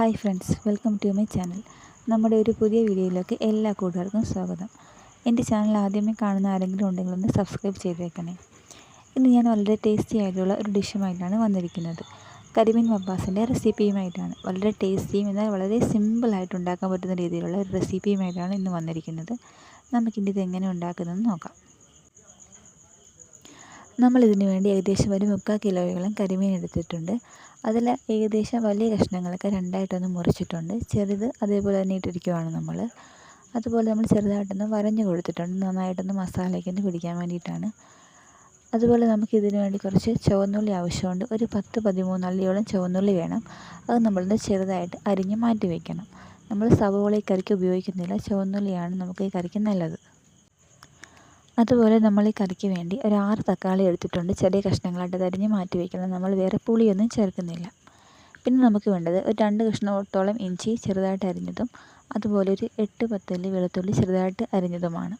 Hi friends welcome to my channel. നമ്മുടെ ഒരു പുതിയ വീഡിയോയിലേക്ക് എല്ലാ കൂട്ടുകാർക്കും സ്വാഗതം. എന്റെ ചാനൽ ആദ്യമേ കാണുന്ന ആരെങ്കിലും ഉണ്ടെങ്കിൽ ഒന്ന് സബ്സ്ക്രൈബ് ചെയ്തേക്കണേ. ഇന്ന് ഞാൻ വളരെ ടേസ്റ്റി ആയിട്ടുള്ള ഒരു ഡിഷുമായിട്ടാണ് വന്നിരിക്കുന്നത്. കരിമീൻ മപ്പാസിന്റെ റെസിപ്പിയുമായിട്ടാണ്. വളരെ ടേസ്റ്റിയും എന്നാൽ വളരെ സിമ്പിളായിട്ട് ഉണ്ടാക്കാൻ പറ്റുന്ന രീതിയിലുള്ള ഒരു റെസിപ്പിയുമായിട്ടാണ് ഇന്ന് വന്നിരിക്കുന്നത്. നമുക്കിന്റെ ഇത് എങ്ങനെ ഉണ്ടാക്കുന്നതെന്ന് നോക്കാം. നമ്മൾ ഇതിനു വേണ്ടി ഏകദേശം ഒരു മുക്കാൽ കിലോയോളം കരിമീൻ എടുത്തിട്ടുണ്ട്. അതിൽ ഏകദേശം വലിയ കഷ്ണങ്ങളൊക്കെ രണ്ടായിട്ടൊന്ന് മുറിച്ചിട്ടുണ്ട്. ചെറുത് അതേപോലെ തന്നെ ഇട്ടിരിക്കുവാണ് നമ്മൾ അതുപോലെ നമ്മൾ ചെറുതായിട്ടൊന്ന് വരഞ്ഞു കൊടുത്തിട്ടുണ്ട്. നന്നായിട്ടൊന്ന് മസാലയ്ക്കൊന്ന് പിടിക്കാൻ വേണ്ടിയിട്ടാണ്. അതുപോലെ നമുക്ക് വേണ്ടി കുറച്ച് ചുവന്നുള്ളി ആവശ്യമുണ്ട്. ഒരു പത്ത് പതിമൂന്നള്ളിയോളം ചുവന്നുള്ളി വേണം. അത് നമ്മളൊന്ന് ചെറുതായിട്ട് അരിഞ്ഞ് മാറ്റി വയ്ക്കണം നമ്മൾ സവോള ഈ കറിക്ക് ഉപയോഗിക്കുന്നില്ല. ചുവന്നുള്ളിയാണ് നമുക്ക് ഈ കറിക്ക് നല്ലത്. അതുപോലെ നമ്മൾ ഈ കറിക്ക് വേണ്ടി ഒരു ആറ് തക്കാളി എടുത്തിട്ടുണ്ട്. ചെറിയ കഷ്ണങ്ങളായിട്ട് തരിഞ്ഞ് മാറ്റി വയ്ക്കണം നമ്മൾ വേറെ പുളിയൊന്നും ചേർക്കുന്നില്ല. പിന്നെ നമുക്ക് വേണ്ടത് ഒരു രണ്ട് കഷ്ണത്തോളം ഇഞ്ചി ചെറുതായിട്ട് അരിഞ്ഞതും അതുപോലെ ഒരു എട്ട് പത്തല്ലി വെളുത്തുള്ളി ചെറുതായിട്ട് അരിഞ്ഞതുമാണ്.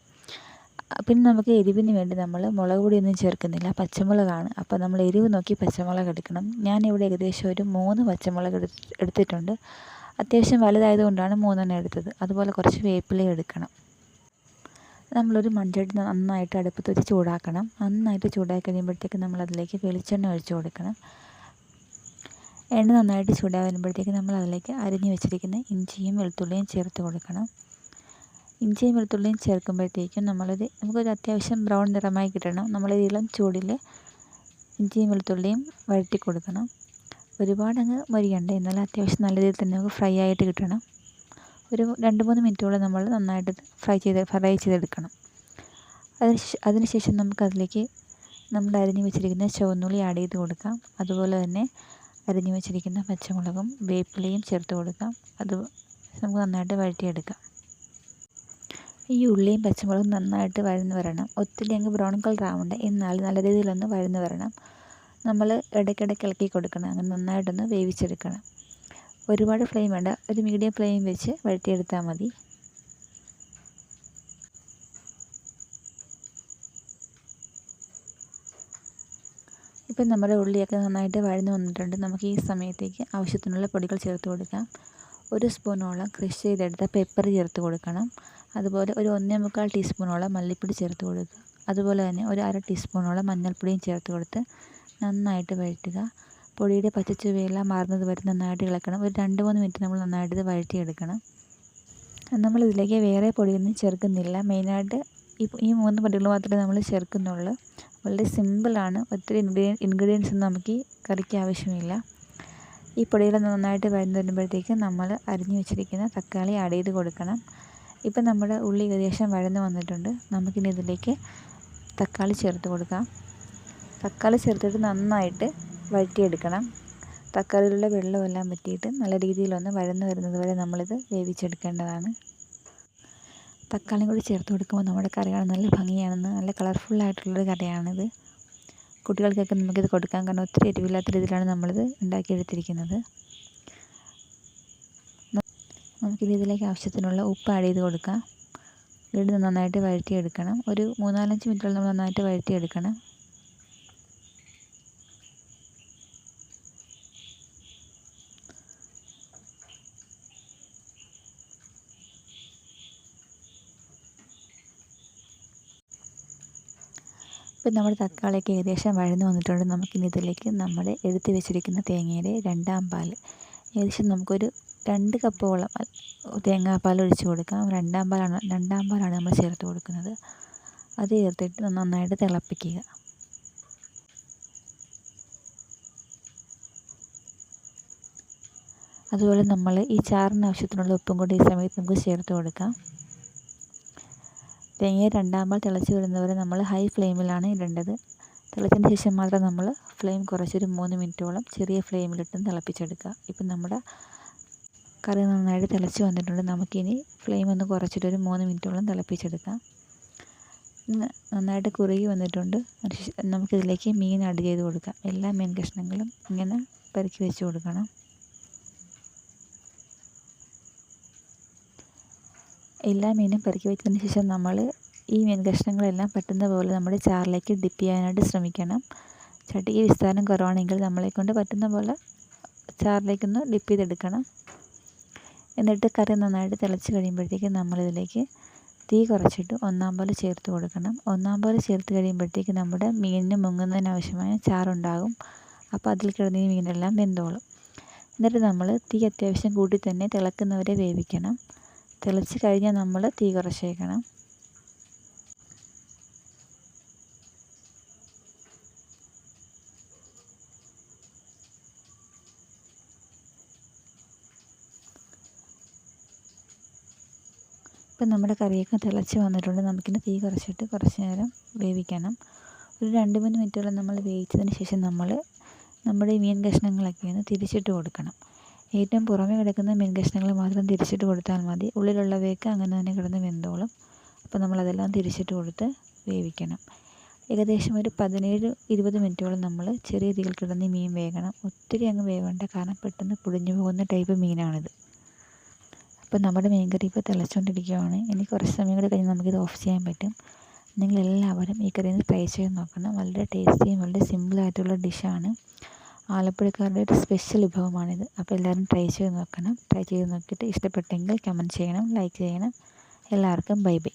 പിന്നെ നമുക്ക് എരിവിന് വേണ്ടി നമ്മൾ മുളക് പൊടിയൊന്നും ചേർക്കുന്നില്ല. പച്ചമുളകാണ്. അപ്പോൾ നമ്മൾ എരിവ് നോക്കി പച്ചമുളക് എടുക്കണം. ഇവിടെ ഏകദേശം ഒരു മൂന്ന് പച്ചമുളക് എടുത്തിട്ടുണ്ട്. അത്യാവശ്യം വലുതായത് കൊണ്ടാണ് മൂന്നെണ്ണം എടുത്തത്. അതുപോലെ കുറച്ച് വേപ്പിലയും എടുക്കണം. നമ്മളൊരു മൺചട്ടി നന്നായിട്ട് അടുപ്പത്ത് വെച്ച് ചൂടാക്കണം. നന്നായിട്ട് ചൂടാക്കി കഴിയുമ്പോഴത്തേക്ക് നമ്മൾ അതിലേക്ക് വെളിച്ചെണ്ണ ഒഴിച്ചു കൊടുക്കണം. എണ്ണ നന്നായിട്ട് ചൂടായി വരുമ്പോഴത്തേക്ക് നമ്മൾ അതിലേക്ക് അരിഞ്ഞ് വെച്ചിരിക്കുന്ന ഇഞ്ചിയും വെളുത്തുള്ളിയും ചേർത്ത് കൊടുക്കണം. ഇഞ്ചിയും വെളുത്തുള്ളിയും ചേർക്കുമ്പോഴത്തേക്കും നമ്മളത് നമുക്കൊരു അത്യാവശ്യം ബ്രൗൺ നിറമായി കിട്ടണം. നമ്മൾ ഇളം ചൂടിൽ ഇഞ്ചിയും വെളുത്തുള്ളിയും വഴറ്റി കൊടുക്കണം. ഒരുപാട് അങ്ങ് മരിയണ്ട. എന്നാൽ അത്യാവശ്യം നല്ല രീതിയിൽ തന്നെ നമുക്ക് ഫ്രൈ ആയിട്ട് കിട്ടണം. ഒരു രണ്ട് മൂന്ന് മിനിറ്റോളം നമ്മൾ നന്നായിട്ട് ഫ്രൈ ചെയ്ത് ഫ്രൈ ചെയ്തെടുക്കണം. അതിന് അതിനുശേഷം നമുക്കതിലേക്ക് നമ്മൾ അരിഞ്ഞു വെച്ചിരിക്കുന്ന ചുവന്നുള്ളി ആഡ് ചെയ്ത് കൊടുക്കാം. അതുപോലെ തന്നെ അരിഞ്ഞു വെച്ചിരിക്കുന്ന പച്ചമുളകും വേപ്പിലയും ചേർത്ത് കൊടുക്കാം. അത് നമുക്ക് നന്നായിട്ട് വഴറ്റിയെടുക്കാം. ഈ ഉള്ളിയും പച്ചമുളകും നന്നായിട്ട് വഴന്ന് വരണം. ഒത്തിരി അങ്ങ് ബ്രൗൺ കളർ ആവണ്ട. എന്നാൽ നല്ല രീതിയിലൊന്ന് വഴന്ന് വരണം. നമ്മൾ ഇടയ്ക്കിടയ്ക്ക് ഇളക്കി കൊടുക്കണം. അങ്ങനെ നന്നായിട്ടൊന്ന് വേവിച്ചെടുക്കണം. ഒരുപാട് ഫ്ലെയിം വേണ്ട ഒരു മീഡിയം ഫ്ലെയിം വെച്ച് വഴറ്റിയെടുത്താൽ മതി. ഇപ്പം നമ്മുടെ ഉള്ളിയൊക്കെ നന്നായിട്ട് വഴന്ന് വന്നിട്ടുണ്ട്. നമുക്ക് ഈ സമയത്തേക്ക് ആവശ്യത്തിനുള്ള പൊടികൾ ചേർത്ത് കൊടുക്കാം. ഒരു സ്പൂണോളം ക്രഷ് ചെയ്തെടുത്ത പെപ്പർ ചേർത്ത് കൊടുക്കണം. അതുപോലെ ഒരു ഒന്നേ മുക്കാൽ ടീസ്പൂണോളം മല്ലിപ്പൊടി ചേർത്ത് കൊടുക്കുക. അതുപോലെ തന്നെ ഒരു അര ടീസ്പൂണോളം മഞ്ഞൾപ്പൊടിയും ചേർത്ത് കൊടുത്ത് നന്നായിട്ട് വഴറ്റുക. പൊടിയുടെ പച്ചച്ചുവയെല്ലാം മാറുന്നത് വരെ നന്നായിട്ട് ഇളക്കണം. ഒരു രണ്ട് മൂന്ന് മിനിറ്റ് നമ്മൾ നന്നായിട്ട് ഇത് വഴറ്റിയെടുക്കണം. നമ്മളിതിലേക്ക് വേറെ പൊടിയൊന്നും ചേർക്കുന്നില്ല. മെയിനായിട്ട് ഈ മൂന്ന് പൊടികൾ മാത്രമേ നമ്മൾ ചേർക്കുന്നുള്ളൂ. വളരെ സിമ്പിളാണ് ഒത്തിരി ഇൻഗ്രീഡിയൻ ഇൻഗ്രീഡിയൻസ് ഒന്നും നമുക്ക് കറിക്ക് ആവശ്യമില്ല. ഈ പൊടികൾ നന്നായിട്ട് വരുന്ന വരുമ്പോഴത്തേക്ക് നമ്മൾ അരിഞ്ഞു വെച്ചിരിക്കുന്ന തക്കാളി ആഡ് ചെയ്ത് കൊടുക്കണം. ഇപ്പം നമ്മുടെ ഉള്ളി ഏകദേശം വഴന്നു വന്നിട്ടുണ്ട്. നമുക്കിനി ഇതിലേക്ക് തക്കാളി ചേർത്ത് കൊടുക്കാം. തക്കാളി ചേർത്തിട്ട് നന്നായിട്ട് വഴറ്റിയെടുക്കണം. തക്കാളിയിലുള്ള വെള്ളമെല്ലാം വറ്റിയിട്ട് നല്ല രീതിയിലൊന്ന് വഴന്ന് വരുന്നത് വരെ നമ്മളിത് വേവിച്ചെടുക്കേണ്ടതാണ്. തക്കാളിയും കൂടി ചേർത്ത് കൊടുക്കുമ്പോൾ നമ്മുടെ കറി കാണാൻ നല്ല ഭംഗിയാണെന്ന് നല്ല കളർഫുള്ളായിട്ടുള്ളൊരു കറിയാണിത്. കുട്ടികൾക്കൊക്കെ നമുക്കിത് കൊടുക്കാം കാരണം ഒത്തിരി എരിവില്ലാത്ത രീതിയിലാണ് നമ്മളിത് ഉണ്ടാക്കിയെടുത്തിരിക്കുന്നത്. നമുക്കിത് ഇതിലേക്ക് ആവശ്യത്തിനുള്ള ഉപ്പ് ആഡ് ചെയ്ത് കൊടുക്കാം. വീണ്ടും നന്നായിട്ട് വഴറ്റിയെടുക്കണം. ഒരു മൂന്നാലഞ്ച് മിനിറ്റോളം നമ്മൾ നന്നായിട്ട് വഴറ്റിയെടുക്കണം. ഇപ്പം നമ്മുടെ തക്കാളിയൊക്കെ ഏകദേശം വഴന്ന് വന്നിട്ടുണ്ട്. നമുക്കിനി ഇതിലേക്ക് നമ്മൾ എടുത്ത് വെച്ചിരിക്കുന്ന തേങ്ങയുടെ രണ്ടാം പാൽ ഏകദേശം നമുക്കൊരു രണ്ട് കപ്പോളം തേങ്ങാപ്പാൽ ഒഴിച്ച് കൊടുക്കാം. രണ്ടാം പാലാണ് രണ്ടാം പാലാണ് നമ്മൾ ചേർത്ത് കൊടുക്കുന്നത്. അത് ചേർത്തിട്ട് നന്നായിട്ട് തിളപ്പിക്കുക. അതുപോലെ നമ്മൾ ഈ ചാറിന് ആവശ്യത്തിനുള്ള ഉപ്പും കൂടി ഈ സമയത്ത് നമുക്ക് ചേർത്ത് കൊടുക്കാം. തേങ്ങ രണ്ടാമത് തിളച്ച് വരുന്നവരെ നമ്മൾ ഹൈ ഫ്ലെയിമിലാണ് ഇടേണ്ടത്. തിളച്ചതിന് ശേഷം മാത്രം നമ്മൾ ഫ്ലെയിം കുറച്ചൊരു മൂന്ന് മിനിറ്റോളം ചെറിയ ഫ്ലെയിമിലിട്ട് തിളപ്പിച്ചെടുക്കുക. ഇപ്പം നമ്മുടെ കറി നന്നായിട്ട് തിളച്ച് വന്നിട്ടുണ്ട്. നമുക്കിനി ഫ്ലെയിം ഒന്ന് കുറച്ചിട്ട് ഒരു മൂന്ന് മിനിറ്റോളം തിളപ്പിച്ചെടുക്കാം. നന്നായിട്ട് കുറുകി വന്നിട്ടുണ്ട്. നമുക്കിതിലേക്ക് മീൻ ആഡ് ചെയ്ത് കൊടുക്കാം. എല്ലാ മീൻ കഷ്ണങ്ങളും ഇങ്ങനെ പെറുക്കി വെച്ച് കൊടുക്കണം. എല്ലാ മീനും പെറുക്കി വെച്ചതിന് ശേഷം നമ്മൾ ഈ മീൻ കഷ്ണങ്ങളെല്ലാം പറ്റുന്ന പോലെ നമ്മുടെ ചാറിലേക്ക് ഡിപ്പ് ചെയ്യാനായിട്ട് ശ്രമിക്കണം. ചട്ടിക്ക് വിസ്താരം കുറവാണെങ്കിൽ നമ്മളെ കൊണ്ട് പറ്റുന്ന പോലെ ചാറിലേക്കൊന്ന് ഡിപ്പ് ചെയ്തെടുക്കണം. എന്നിട്ട് കറി നന്നായിട്ട് തിളച്ച് കഴിയുമ്പോഴത്തേക്കും നമ്മളിതിലേക്ക് തീ കുറച്ചിട്ട് ഒന്നാം പോലെ ചേർത്ത് കൊടുക്കണം. ഒന്നാം പോലെ ചേർത്ത് കഴിയുമ്പോഴത്തേക്ക് നമ്മുടെ മീനിന് മുങ്ങുന്നതിനാവശ്യമായ ചാറുണ്ടാകും. അപ്പോൾ അതിൽ കിടന്ന് ഈ മീനെല്ലാം വെന്തോളും. എന്നിട്ട് നമ്മൾ തീ അത്യാവശ്യം കൂട്ടി തന്നെ തിളക്കുന്നവരെ വേവിക്കണം. തിളച്ച് കഴിഞ്ഞാൽ നമ്മൾ തീ കുറച്ചേക്കണം. ഇപ്പം നമ്മുടെ കറിയൊക്കെ തിളച്ച് വന്നിട്ടുണ്ട്. നമുക്കിനി തീ കുറച്ചിട്ട് കുറച്ച് നേരം വേവിക്കണം. ഒരു രണ്ട് മൂന്ന് മിനിറ്റോളം നമ്മൾ വേവിച്ചതിന് ശേഷം നമ്മൾ നമ്മുടെ മീൻ കഷ്ണങ്ങളൊക്കെ ഒന്ന് തിരിച്ചിട്ട് കൊടുക്കണം. ഏറ്റവും പുറമേ കിടക്കുന്ന മീൻ കഷ്ണങ്ങൾ മാത്രം തിരിച്ചിട്ട് കൊടുത്താൽ മതി. ഉള്ളിലുള്ളവയൊക്കെ അങ്ങനെ തന്നെ കിടന്ന് വെന്തോളും. അപ്പോൾ നമ്മളതെല്ലാം തിരിച്ചിട്ട് കൊടുത്ത് വേവിക്കണം. ഏകദേശം ഒരു പതിനേഴ് ഇരുപത് മിനിറ്റോളം നമ്മൾ ചെറിയ തീയിൽ കിടന്ന് മീൻ വേകണം. ഒത്തിരി അങ്ങ് വേവണ്ട. കാരണം പെട്ടെന്ന് പൊടിഞ്ഞു പോകുന്ന ടൈപ്പ് മീനാണിത്. അപ്പോൾ നമ്മുടെ മീൻ കറി ഇപ്പോൾ തിളച്ചുകൊണ്ടിരിക്കുകയാണ് ഇനി കുറച്ച് സമയം കൂടി കഴിഞ്ഞ് നമുക്കിത് ഓഫ് ചെയ്യാൻ പറ്റും. നിങ്ങളെല്ലാവരും ഈ കറി ഒന്ന് ട്രൈ ചെയ്ത് നോക്കണം. വളരെ ടേസ്റ്റിയും വളരെ സിമ്പിളായിട്ടുള്ള ഡിഷാണ് ആലപ്പുഴക്കാരുടെ ഒരു സ്പെഷ്യൽ വിഭവമാണിത്. അപ്പോൾ എല്ലാവരും ട്രൈ ചെയ്ത് നോക്കണം. ട്രൈ ചെയ്ത് നോക്കിയിട്ട് ഇഷ്ടപ്പെട്ടെങ്കിൽ കമന്റ് ചെയ്യണം ലൈക്ക് ചെയ്യണം. എല്ലാവർക്കും ബൈ ബൈ